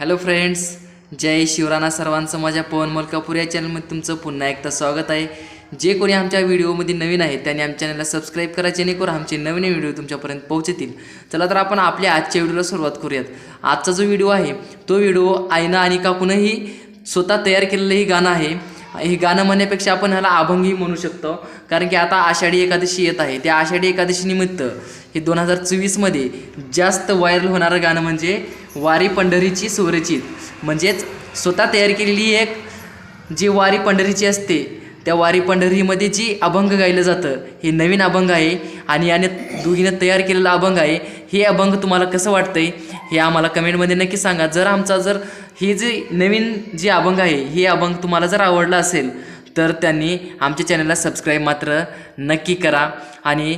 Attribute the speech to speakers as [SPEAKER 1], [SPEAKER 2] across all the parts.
[SPEAKER 1] Hello friends जय शिवराणा सर्वांचं माझ्या पवन मलकापूर या चॅनलमध्ये तुमचं पुन्हा एकदा स्वागत आहे. जे कोणी आमच्या व्हिडिओमध्ये नवीन आहेत त्यांनी आमच्या चॅनलला सबस्क्राईब करा जेणेकरून आमचे नवीन व्हिडिओ तुमच्यापर्यंत पोहोचतील. चला तर आपण आपल्या आजच्या व्हिडिओला सुरुवात करूयात. आजचा जो व्हिडिओ आहे तो व्हिडिओ आईनं आणि काकूनही स्वतः तयार केलेलं हे गाणं आहे. हे गाणं म्हणण्यापेक्षा आपण ह्याला अभंगही म्हणू शकतो. कारण की आता आषाढी एकादशी येत आहे. त्या आषाढी एकादशी निमित्त हे दोन हजार चोवीसमध्ये जास्त व्हायरल होणारं गाणं म्हणजे वारी पंढरीची सुरचित. म्हणजेच स्वतः तयार केलेली एक जी वारी पंढरीची असते त्या वारी पंढरीमध्ये जी अभंग गायलं जातं हे नवीन अभंग आहे आणि याने दोघीनं तयार केलेला अभंग आहे. हे अभंग तुम्हाला कसं वाटतंय हे आम्हाला कमेंटमध्ये नक्की सांगा. जर आमचा जर हे जे नवीन जे अभंग आहे हे अभंग तुम्हाला जर आवडला असेल तर त्यांनी आमच्या चॅनलला सबस्क्राईब मात्र नक्की करा आणि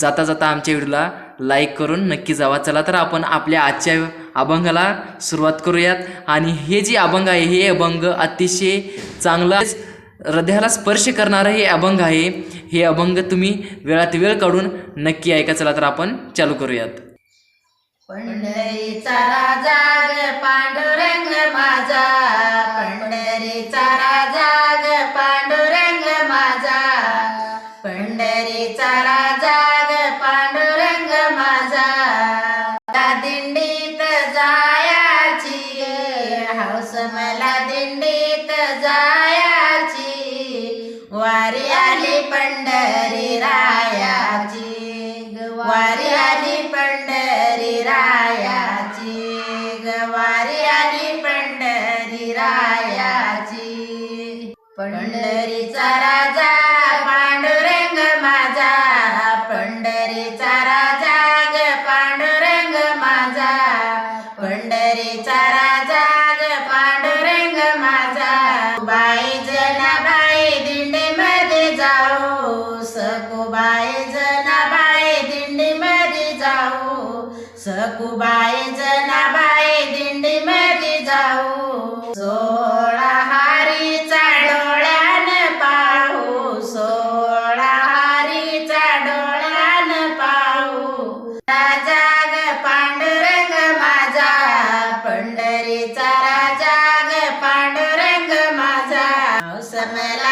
[SPEAKER 1] जाता जाता आमच्या व्हिडिओला लाईक करून नक्की जावा. चला तर आपण आपल्या आजच्या अभंगाला सुरुवात करूयात आणि हे जे अभंग आहे हे अभंग अतिशय चांगलं हृदयाला स्पर्श करणारं हे अभंग आहे. हे अभंग तुम्ही वेळात वेळ काढून नक्की ऐका. चला तर आपण चालू करूयात.
[SPEAKER 2] पंढरीचा राजा ग पांडुरंग माझा. पंढरीचा राजा ग पांडुरंग माझा. पंढरीचा राजा आली पंढरी रायाची. वारी आली पंढरी रायाची. गवारी आली पंढरी रायाची. पंढरीचा राजा हौस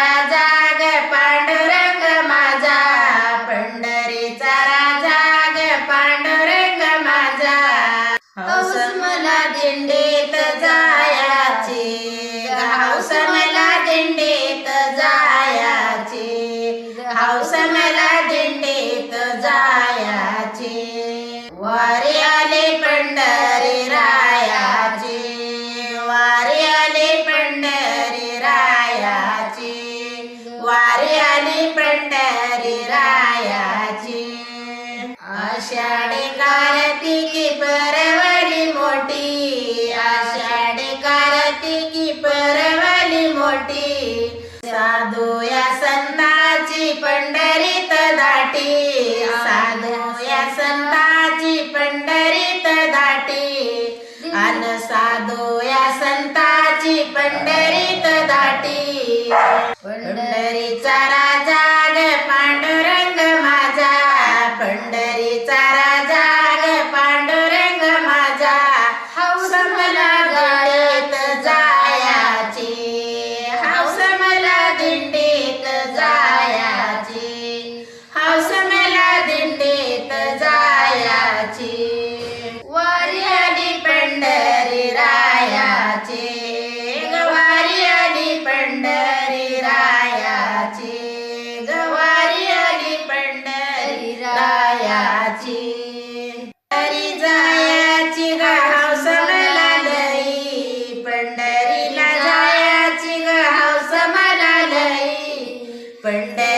[SPEAKER 2] अन साधू या संताची पंढरीत दाटी. पंढरीचा राजा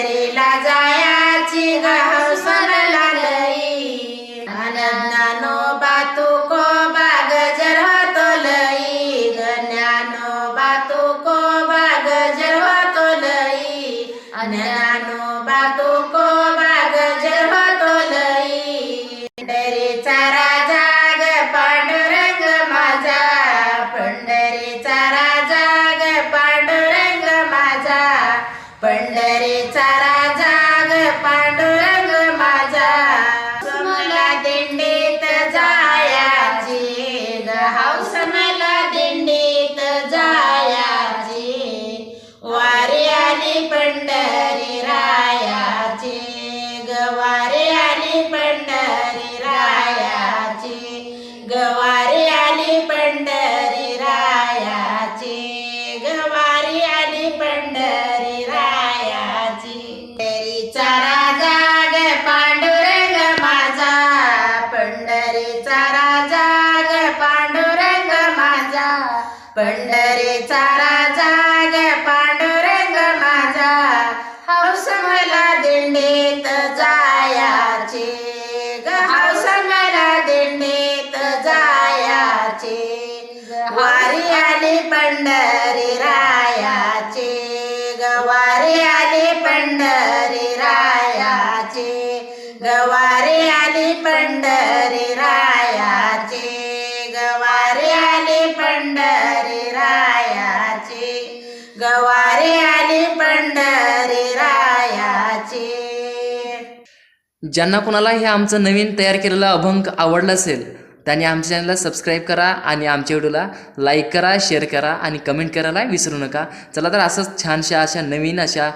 [SPEAKER 2] पंढरीला जायाची गाव सणला लई. आनंदानो बातू कोबा गजर होतो लई. गण्यानो बातू कोबा गजर होतो लई. पंढरीचा राजा ग पांडुरंग माझा. हौस मला दिंडीत जायाचे ग. हौस मला दिंडीत जायाचे वारी आली पंढरी रायाचे गवारी आली पंढरी रायाचे आली पंढरी
[SPEAKER 1] ज्यांना कोणाला हे आमचं नवीन तयार केलेलं अभंग आवडलं असेल त्यांनी आमच्या चॅनलला सबस्क्राईब करा आणि आमच्या व्हिडिओला लाईक करा शेअर करा आणि कमेंट करायला विसरू नका. चला तर असंच छानशा अशा नवीन अशा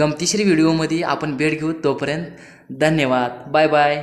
[SPEAKER 1] गमतीशीर व्हिडिओमध्ये आपण भेट घेऊ तोपर्यंत धन्यवाद. Bye bye